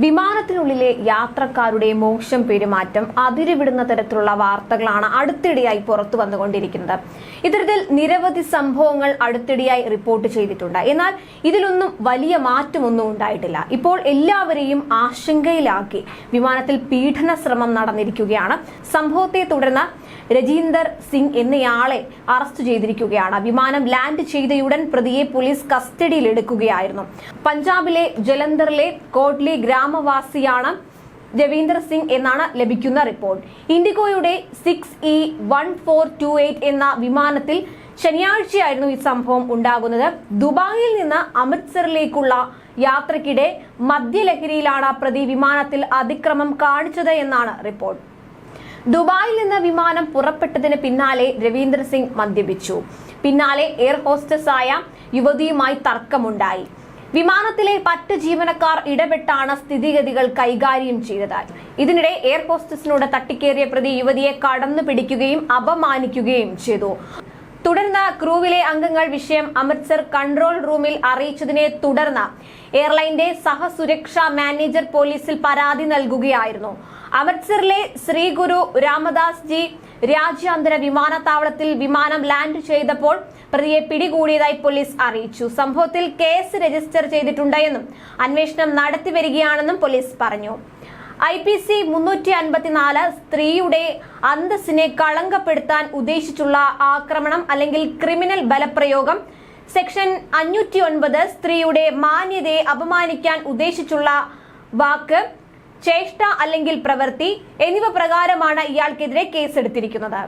വിമാനത്തിനുള്ളിലെ യാത്രക്കാരുടെ മോശം പെരുമാറ്റം അതിരുവിടുന്ന തരത്തിലുള്ള വാർത്തകളാണ് അടുത്തിടെയായി പുറത്തു വന്നുകൊണ്ടിരിക്കുന്നത്. ഇത്തരത്തിൽ നിരവധി സംഭവങ്ങൾ അടുത്തിടെയായി റിപ്പോർട്ട് ചെയ്തിട്ടുണ്ട്. എന്നാൽ ഇതിലൊന്നും വലിയ മാറ്റമൊന്നും ഉണ്ടായിട്ടില്ല. ഇപ്പോൾ എല്ലാവരെയും ആശങ്കയിലാക്കി വിമാനത്തിൽ പീഡന ശ്രമം നടന്നിരിക്കുകയാണ്. സംഭവത്തെ തുടർന്ന് രജീന്ദർ സിംഗ് എന്നയാളെ അറസ്റ്റ് ചെയ്തിരിക്കുകയാണ്. വിമാനം ലാൻഡ് ചെയ്തയുടൻ പ്രതിയെ പോലീസ് കസ്റ്റഡിയിൽ എടുക്കുകയായിരുന്നു പഞ്ചാബിലെ ജലന്ധറിലെ കോട്ട്ലി ഗ്രാമവാസിയാണ് രവീന്ദർ സിംഗ് എന്നാണ് ലഭിക്കുന്ന report. ഇൻഡിഗോയുടെ six E one four two eight എന്ന വിമാനത്തിൽ ശനിയാഴ്ചയായിരുന്നു ഈ സംഭവം ഉണ്ടാകുന്നത്. ദുബായിൽ നിന്ന് അമൃത്സറിലേക്കുള്ള യാത്രക്കിടെ മദ്യലഹരിയിലാണ് പ്രതി വിമാനത്തിൽ അതിക്രമം കാണിച്ചത് എന്നാണ് റിപ്പോർട്ട്. ദുബായിൽ നിന്ന് വിമാനം പുറപ്പെട്ടതിന് പിന്നാലെ രവീന്ദ്ര സിംഗ് മദ്യപിച്ചു. പിന്നാലെ എയർ ഹോസ്റ്റസ് ആയ യുവതിയുമായി തർക്കമുണ്ടായി. വിമാനത്തിലെ മറ്റ് ജീവനക്കാർ ഇടപെട്ടാണ് സ്ഥിതിഗതികൾ കൈകാര്യം ചെയ്തത് ഇതിനിടെ എയർ ഹോസ്റ്റസിനോട് തട്ടിക്കേറിയ പ്രതി യുവതിയെ കടന്നു പിടിക്കുകയും അപമാനിക്കുകയും ചെയ്തു. തുടർന്ന് ക്രൂവിലെ അംഗങ്ങൾ വിഷയം അമൃത്സർ കൺട്രോൾ റൂമിൽ അറിയിച്ചതിനെ തുടർന്ന് എയർലൈന്റെ സഹസുരക്ഷാ മാനേജർ പോലീസിൽ പരാതി നൽകുകയായിരുന്നു. അമൃത്സറിലെ ശ്രീ ഗുരു രാമദാസ് ജി രാജ്യാന്തര വിമാനത്താവളത്തിൽ വിമാനം ലാൻഡ് ചെയ്തപ്പോൾ പ്രതിയെ പിടികൂടിയതായി പോലീസ് അറിയിച്ചു. സംഭവത്തിൽ കേസ് രജിസ്റ്റർ ചെയ്തിട്ടുണ്ട് എന്നും അന്വേഷണം നടത്തിവരികയാണെന്നും പോലീസ് പറഞ്ഞു. ഐ പി സി മുന്നൂറ്റി അൻപത്തിനാല് സ്ത്രീയുടെ അന്തസ്സിനെ കളങ്കപ്പെടുത്താൻ ഉദ്ദേശിച്ചുള്ള ആക്രമണം അല്ലെങ്കിൽ ക്രിമിനൽ ബലപ്രയോഗം. സെക്ഷൻ അഞ്ഞൂറ്റി ഒൻപത് സ്ത്രീയുടെ മാന്യതയെ അപമാനിക്കാൻ ഉദ്ദേശിച്ചുള്ള വാക്ക് ചേഷ്ട അല്ലെങ്കിൽ പ്രവൃത്തി എന്നിവ പ്രകാരമാണ് ഇയാൾക്കെതിരെ കേസെടുത്തിരിക്കുന്നത്.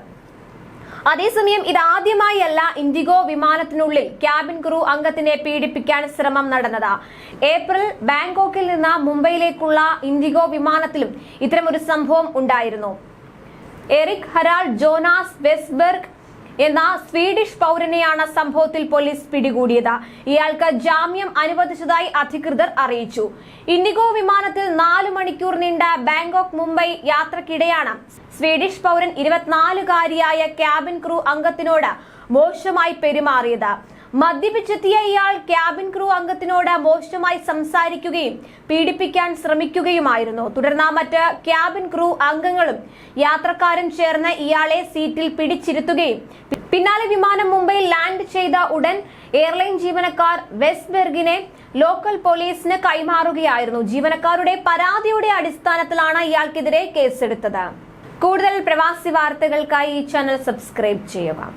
അതേസമയം ഇതാദ്യമായി അല്ല ഇൻഡിഗോ വിമാനത്തിനുള്ളിൽ ക്യാബിൻ ക്രൂ അംഗത്തിനെ പീഡിപ്പിക്കാൻ ശ്രമം നടന്നത്. ഏപ്രിൽ ബാങ്കോക്കിൽ നിന്ന് മുംബൈയിലേക്കുള്ള ഇൻഡിഗോ വിമാനത്തിലും ഇത്തരമൊരു സംഭവം ഉണ്ടായിരുന്നു. എറിക് ഹരാൾ ജോനാസ് വെസ്ബർഗ് എന്ന സ്വീഡിഷ് പൗരനെയാണ് സംഭവത്തിൽ പോലീസ് പിടികൂടിയത്. ഇയാൾക്ക് ജാമ്യം അനുവദിച്ചതായി അധികൃതർ അറിയിച്ചു. ഇൻഡിഗോ വിമാനത്തിൽ നാലു മണിക്കൂർ നീണ്ട ബാങ്കോക്ക് മുംബൈ യാത്രക്കിടെയാണ് സ്വീഡിഷ് പൗരൻ ഇരുപത്തിനാലുകാരിയായ ക്യാബിൻ ക്രൂ അംഗത്തിനോട് മോശമായി പെരുമാറിയത്. മദ്യപിച്ചെത്തിയ ഇയാൾ ക്യാബിൻ ക്രൂ അംഗത്തിനോട് മോശമായി സംസാരിക്കുകയും പീഡിപ്പിക്കാൻ ശ്രമിക്കുകയുമായിരുന്നു. തുടർന്ന് മറ്റ് ക്യാബിൻ ക്രൂ അംഗങ്ങളും യാത്രക്കാരും ചേർന്ന് ഇയാളെ സീറ്റിൽ പിടിച്ചിരുത്തുകയും പിന്നാലെ വിമാനം മുംബൈയിൽ ലാൻഡ് ചെയ്ത ഉടൻ എയർലൈൻ ജീവനക്കാർ വെസ്റ്റ്ബെർഗിനെ ലോക്കൽ പോലീസിന് കൈമാറുകയായിരുന്നു. ജീവനക്കാരുടെ പരാതിയുടെ അടിസ്ഥാനത്തിലാണ് ഇയാൾക്കെതിരെ കേസെടുത്തത്. കൂടുതൽ പ്രവാസി വാർത്തകൾക്കായി ഈ ചാനൽ സബ്സ്ക്രൈബ് ചെയ്യുക.